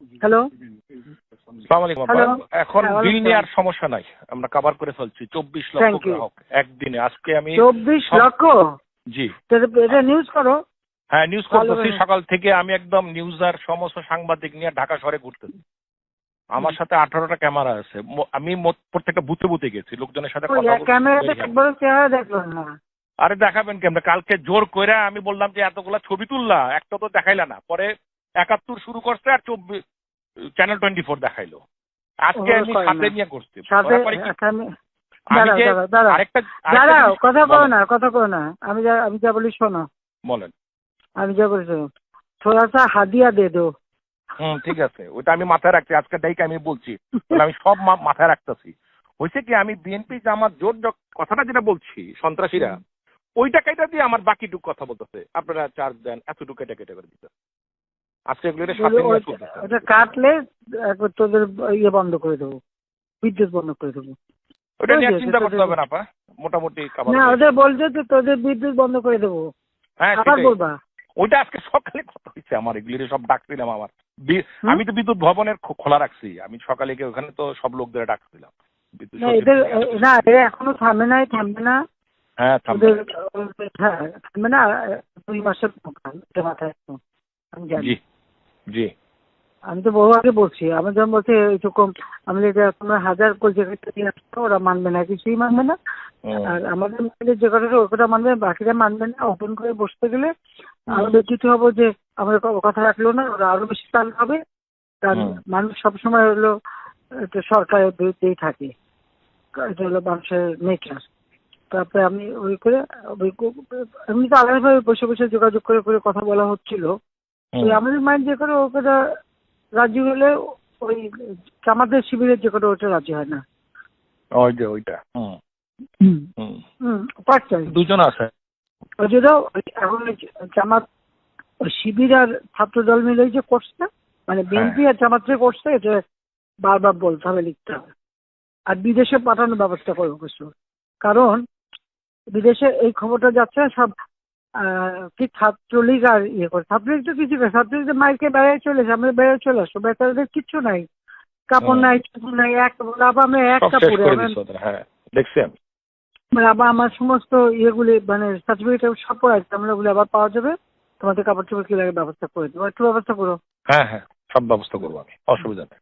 Hello. এখন হ্যাঁ, বিল নেওয়ার সমস্যা নাই। আমরা কভার করে ফেলছি। চব্বিশ লক্ষ গ্রাহক একদিনে। আজকে আমি চব্বিশ লক্ষ? জি। এটা নিউজ করো। হ্যাঁ নিউজ করতেছি। সকাল থেকে আমি একদম নিউজ আর সমস্ত সাংবাদিক নিয়ে ঢাকা শহরে ঘুরতেছি। আমার সাথে আঠারোটা ক্যামেরা আছে। আমি প্রত্যেকটা বুথে বুথে গেছি। লোকজনের সাথে কথা আরে দেখাবেন কেমন? কালকে জোর কইরা আমি বললাম যে এতগুলা ছবি তুললা একটা তো দেখাইলা না। পরে একাত্তর শুরু করছে আর চব্বিশ চ্যানেল টোয়েন্টি ফোর দেখাইলো। আজকে আমি সাথে নিয়ে করছি। দাঁড়াও, কথা না কথা না। আমি যা আমি যা বলি শোনো। বলেন। আমি যা থোড়া সা হাদিয়া দে দো। হুম ঠিক আছে। ওটা আমি মাথায় রাখছি। আজকে ডাইকে আমি বলছি। আমি সব মাথায় রাখতেছি। হয়েছে কি আমি বিএনপি জামাত জোর কথাটা যেটা বলছি সন্ত্রাসীরা ওইটা কেটে দিয়ে আমার বাকিটুক কথা বলতেছে। আপনারা চার্জ দেন এতটুকু কেটে কেটে করে দিতে। আজকে এগুলো কাটলে একবার তোদের ইয়ে বন্ধ করে দেবো বিদ্যুৎ বন্ধ করে দেবো। ওটা নিয়ে আর ওই যে, চিন্তা করতে হবে না পা মোটামুটি না ওদের বলছে তোদের বিদ্যুৎ বন্ধ করে দেবো। হ্যাঁ আবার বলবা? ওইটা আজকে সকালে কথা হয়েছে আমার? এগুলি সব ডাকছিলাম আমার। আমি তো বিদ্যুৎ ভবনের খোলা রাখছি। আমি সকালে গিয়ে ওখানে তো সব লোকদের ডাকছিলাম না এরা এখনও থামে নাই থামবে না। হ্যাঁ থামবে। হ্যাঁ থামবে না দুই মাসের মাথায়। আমি জানি। জি আমি তো বহু আগে বলছি আমি যখন বলছি এইরকম আমি এটা তোমরা হাজার কোটি জায়গাটা দিয়ে আসছো ওরা মানবে না কিছুই মানবে না। আর আমাদের মধ্যে যে কথাটা কথা মানবে বাকিরা মানবে না ওপেন করে বসতে গেলে আরও ব্যতীত হব যে আমাদের কথা রাখল না ওরা আরও বেশি চাল হবে কারণ মানুষ সবসময় হলো একটা সরকারের বিরুদ্ধেই থাকে। এটা হলো মানুষের নেচার তারপরে আমি ওই করে ওই এমনি তো আলাদাভাবে বসে বসে যোগাযোগ করে করে কথা বলা হচ্ছিল। আমাদের মাইন্ড যে করে ও কথা রাজি হলে ওই আমাদের শিবিরের যে করে ওটা রাজি হয় না। ওই যে ওইটা দুজন আছে। ওই জন্য এখন জামাত শিবির আর ছাত্র দল মিলে যে করছে মানে বিএনপি আর জামাত যে করছে এটা বারবার বলতে হবে লিখতে হবে। আর বিদেশে পাঠানোর ব্যবস্থা করব কিছু কারণ বিদেশে এই খবরটা যাচ্ছে সব কি ছাত্রলীগ আর ইয়ে করে। ছাত্রলীগ তো কিছু ছাত্রলীগ তো মাইকে বেড়ায় চলেছে আমরা বেড়ায় চলে আসব বেচারাদের কিচ্ছু নাই। কাপড় নাই চুপড় নাই এক আবার আমরা এক কাপড়ে হ্যাঁ মানে আবার আমার সমস্ত ইয়েগুলি মানে সার্টিফিকেট সব পড়া আছে আমরা ওগুলো আবার পাওয়া যাবে। তোমাদের কাপড় চোপড় কি লাগে ব্যবস্থা করে দেবো একটু ব্যবস্থা করো। হ্যাঁ হ্যাঁ সব ব্যবস্থা করব আমি অসুবিধা নেই।